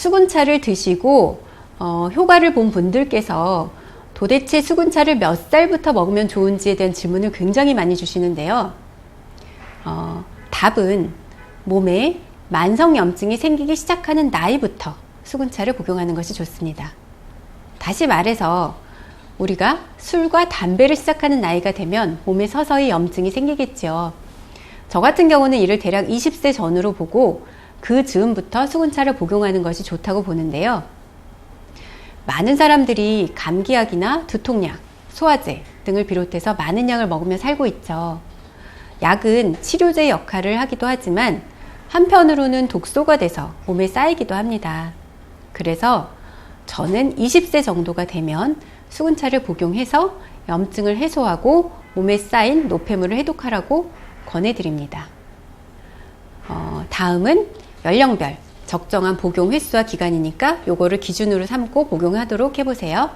수군차를 드시고 어, 효과를 본 분들께서 도대체 수군차를 몇 살부터 먹으면 좋은지에 대한 질문을 굉장히 많이 주시는데요. 어, 답은 몸에 만성염증이 생기기 시작하는 나이부터 수군차를 복용하는 것이 좋습니다. 다시 말해서 우리가 술과 담배를 시작하는 나이가 되면 몸에 서서히 염증이 생기겠죠. 저 같은 경우는 이를 대략 20세 전후로 보고 그 즈음부터 수군차를 복용하는 것이 좋다고 보는데요. 많은 사람들이 감기약이나 두통약, 소화제 등을 비롯해서 많은 약을 먹으며 살고 있죠. 약은 치료제 역할을 하기도 하지만 한편으로는 독소가 돼서 몸에 쌓이기도 합니다. 그래서 저는 20세 정도가 되면 수근차를 복용해서 염증을 해소하고 몸에 쌓인 노폐물을 해독하라고 권해드립니다. 어, 다음은 연령별 적정한 복용 횟수와 기간이니까 요거를 기준으로 삼고 복용하도록 해보세요.